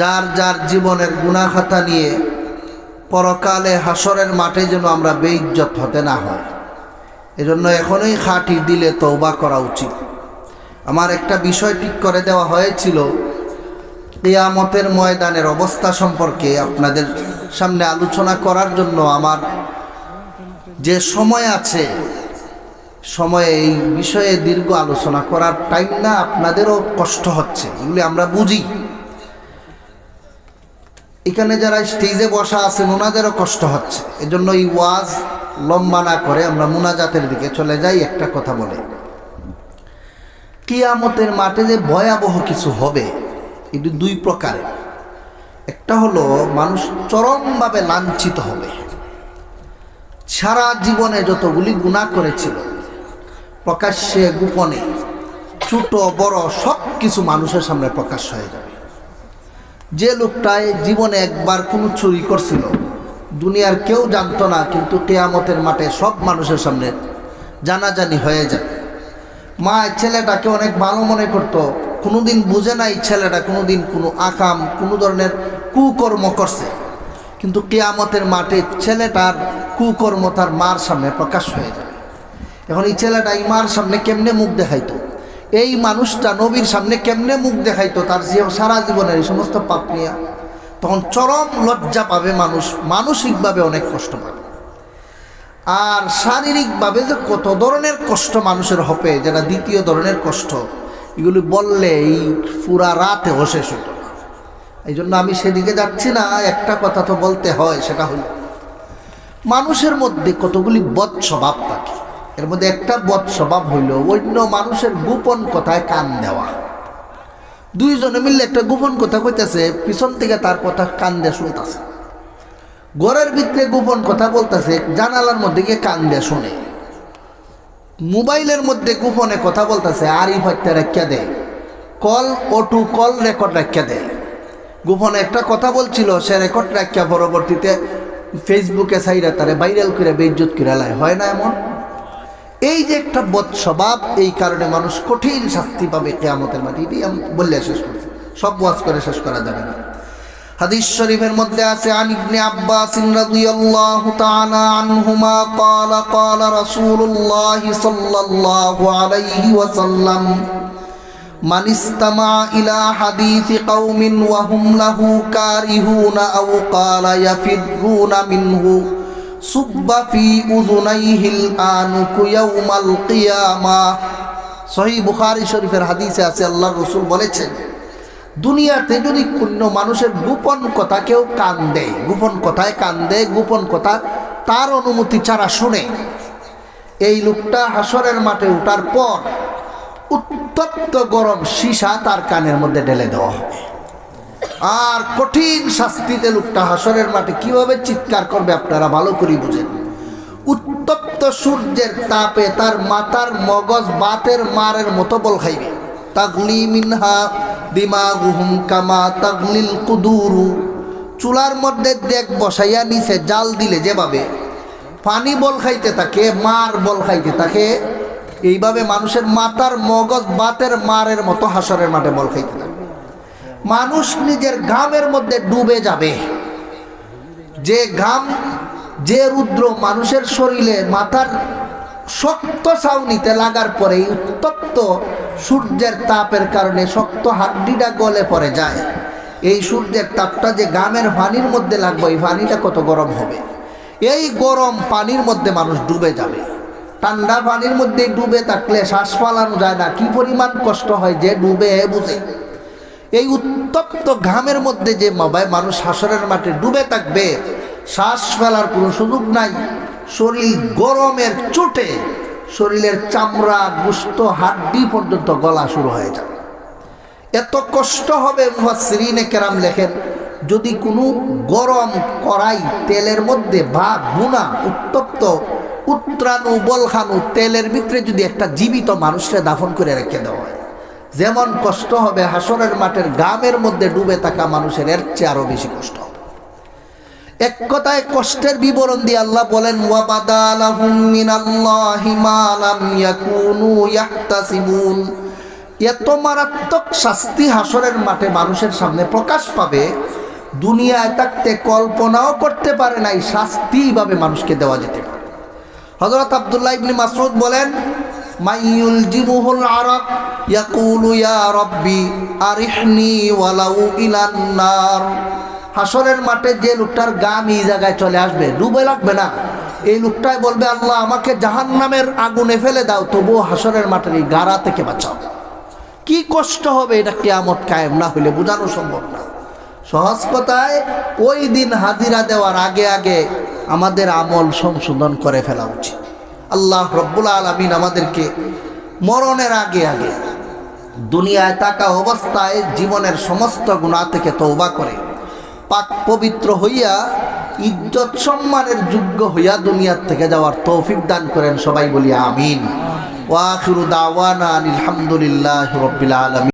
যার যার জীবনের গুণাখাতা নিয়ে পরকালে হাসরের মাঠে যেন আমরা বেইজ্জত হতে না হয়। এজন্য এখনই খাটি দিলে তৌবা করা উচিত। আমার একটা বিষয় ঠিক করে দেওয়া হয়েছিল, কেয়ামতের ময়দানের অবস্থা সম্পর্কে আপনাদের সামনে আলোচনা করার জন্য আমার যে সময় আছে, সময়ে এই বিষয়ে দীর্ঘ আলোচনা করার টাইম না আপনাদেরও কষ্ট হচ্ছে, এগুলি আমরা বুঝি। এখানে যারা স্টেজে বসা আছেন ওনাদেরও কষ্ট হচ্ছে। এজন্য এই ওয়াজ লম্বা না করে আমরা মুনাজাতের দিকে চলে যাই, একটা কথা বলে। কিয়ামতের মাঠে যে ভয়াবহ কিছু হবে, এটি দুই প্রকারের। একটা হলো, মানুষ চরমভাবে লাঞ্ছিত হবে। সারা জীবনে যতগুলি গুণা করেছিল, প্রকাশ্যে, গোপনে, ছোট, বড় সব কিছু মানুষের সামনে প্রকাশ হয়ে যাবে। যে লোকটায় জীবনে একবার কোনো চুরি করছিল, দুনিয়ার কেউ জানতো না, কিন্তু কেয়ামতের মাঠে সব মানুষের সামনে জানাজানি হয়ে যাবে মা ছেলেটাকে অনেক ভালো মনে করতো। কোনোদিন বুঝে নাই ছেলেটা, কোনোদিন কোনো আকাম, কোনো ধরনের কুকর্ম করছে। কিন্তু কেয়ামতের মাঠে ছেলেটার কুকর্ম তার মার সামনে প্রকাশ হয়ে যাবে এখন এই ছেলেটা এই মার সামনে কেমনে মুখ দেখাইতো? এই মানুষটা নবীর সামনে কেমনে মুখ দেখাইতো? তার যে- সারা জীবনের এই সমস্ত পাপ নিয়ে। তখন চরম লজ্জা পাবে মানুষ। মানসিকভাবে অনেক কষ্ট পাবে। আর শারীরিকভাবে যে কত ধরনের কষ্ট মানুষের হবে, যেটা দ্বিতীয় ধরনের কষ্ট, এগুলি বললে এই পুরা রাতে শেষ হইত না। এই জন্য আমি সেদিকে যাচ্ছি না, একটা কথা তো বলতে হয়, সেটা হলো, মানুষের মধ্যে কতগুলি বদ স্বভাব থাকে। এর মধ্যে একটা বদ স্বভাব হইল, অন্য মানুষের গোপন কথায় কান দেওয়া। দুইজনে মিললে একটা গোপন কথা কইতেছে, পিছন থেকে তার কথা কান দিয়ে শুনতেছে। ঘরের ভিতরে গোপন কথা বলতেছে, জানালার মধ্যে গিয়ে কান দিয়ে শুনে। মোবাইলের মধ্যে গোপনে কথা বলতেছে আর ই রেখা দেয় কল, অটু কল রেকর্ড রেখা দেয় গোপনে একটা কথা বলছিল, সে রেকর্ড রাখা পরবর্তীতে ফেসবুকে সাইরা তারে ভাইরাল করে বেইজ্জত করে লাই হয় না এমন? এই যে একটা বদ স্বভাব এই কারণে মানুষ কঠিন শাস্তি পাবে কেয়ামতের মাটি এটি আমি বললে শেষ করছি সব ওয়াজ করে শেষ করা যাবে না হাদিস শরীফের মধ্যে আছে আন ইবনে আব্বাস রাদিয়াল্লাহু তাআলা আনহুমা قال قال رسول الله صلى الله عليه وسلم من استمع إلى حديث قوم وهم له كارهون أو قال يفرون منه শরীফের আল্লাহ রসুল বলেছেন, দুনিয়াতে যদি কোন মানুষের গোপন কথা কেউ কান দেয়, গোপন কথায় কান দেয়, গোপন কথা তার অনুমতি ছাড়া শুনে, এই লোকটা হাসরের মাঠে ওঠার পর উত্তপ্ত গরম সীসা তার কানের মধ্যে ঢেলে দেওয়া হবে। আর কঠিন শাস্তিতে লোকটা হাসরের মাঠে কীভাবে চিৎকার করবে আপনারা ভালো করে বুঝেন। উত্তপ্ত সূর্যের তাপে তার মাথার মগজ বাতের মারের মতো বল খাইবে। তাগলি মিনহা দিমাগুহুম কামা তাগলিল কুদুরু। চুলার মধ্যে দেখ বসাইয়া নিচে জাল দিলে যেভাবে পানি বল খাইতে থাকে, মার বল খাইতে থাকে, এইভাবে মানুষের মাথার মগজ বাতের মারের মতো হাসরের মাঠে বল খাইতে থাকে। মানুষ নিজের ঘামের মধ্যে ডুবে যাবে। যে ঘাম, যে রুদ্র মানুষের শরীরে মাথার শক্ত ছাউনিতে লাগার পরে উত্তপ্ত সূর্যের তাপের কারণে শক্ত হাড্ডিটা গলে পড়ে যায়। এই সূর্যের তাপটা যে গামের পানির মধ্যে লাগবে এই পানিটা কত গরম হবে? এই গরম পানির মধ্যে মানুষ ডুবে যাবে। ঠান্ডা পানির মধ্যে ডুবে থাকলে শ্বাস ফালানো যায় না। কি পরিমাণ কষ্ট হয় যে ডুবে বুঝে। উত্তপ্ত ঘামের মধ্যে যে মাবায় মানুষ হাসরের মাঠে ডুবে থাকবে, শ্বাস ফেলার কোনো সুযোগ নাই। শরীর গরমের চোটে, শরীরের চামড়া গুস্ত হাড্ডি পর্যন্ত গলা শুরু হয়ে যাবে। এত কষ্ট হবে মুহাসিরিনে কেরাম লেখেন, যদি কোনো গরম কড়াই তেলের মধ্যে বা গুণা উত্তপ্ত উত্রাণু বলখানু তেলের ভিতরে যদি একটা জীবিত মানুষকে দাফন করে রেখে দেওয়া হয় যেমন কষ্ট হবে হাসরের মাঠের গামের মধ্যে ডুবে থাকা মানুষের এর চেয়ে আরও বেশি কষ্ট হবে। এক কথায় কষ্টের বিবরণ দিয়ে আল্লাহ বলেন এত মারাত্মক শাস্তি হাসরের মাঠে মানুষের সামনে প্রকাশ পাবে। দুনিয়ায় থাকতে কল্পনাও করতে পারে নাই শাস্তি এইভাবে মানুষকে দেওয়া যেতে পারে। হজরত আব্দুল্লাহ ইবনে মাসউদ বলেন মাইয়ুল জিমুহুল আরাক ইয়াকুলু ইয়া রব্বি আরিহনি ওয়ালাউ ইলান নার। হাসরের মাঠে যে লোকটার গাম এই জায়গায় চলে আসবে, ডুবে লাগবে না। এই লোকটাই বলবে, আল্লাহ, আমাকে জাহান্নামের আগুনে ফেলে দাও, তবুও হাসরের মাঠের এই গাড়া থেকে বাঁচাও। কি কষ্ট হবে এটা কেয়ামত কায়েম না হইলে বোঝানো সম্ভব না। সহজ কথায়, ওই দিন হাজিরা দেওয়ার আগে আগে আমাদের আমল সংশোধন করে ফেলা উচিত। আল্লাহ রব্বুল আলমিন আমাদেরকে মরণের আগে আগে দুনিয়ায় থাকা অবস্থায় জীবনের সমস্ত গুণা থেকে তৌবা করে, পাক পবিত্র হইয়া, ইজ্জত সম্মানের যোগ্য হইয়া দুনিয়ার থেকে যাওয়ার তৌফিক দান করেন সবাই বলি আমিন। ওয়াখিরু দাওয়ানা আলহামদুলিল্লাহ রব্বিল আলমিন।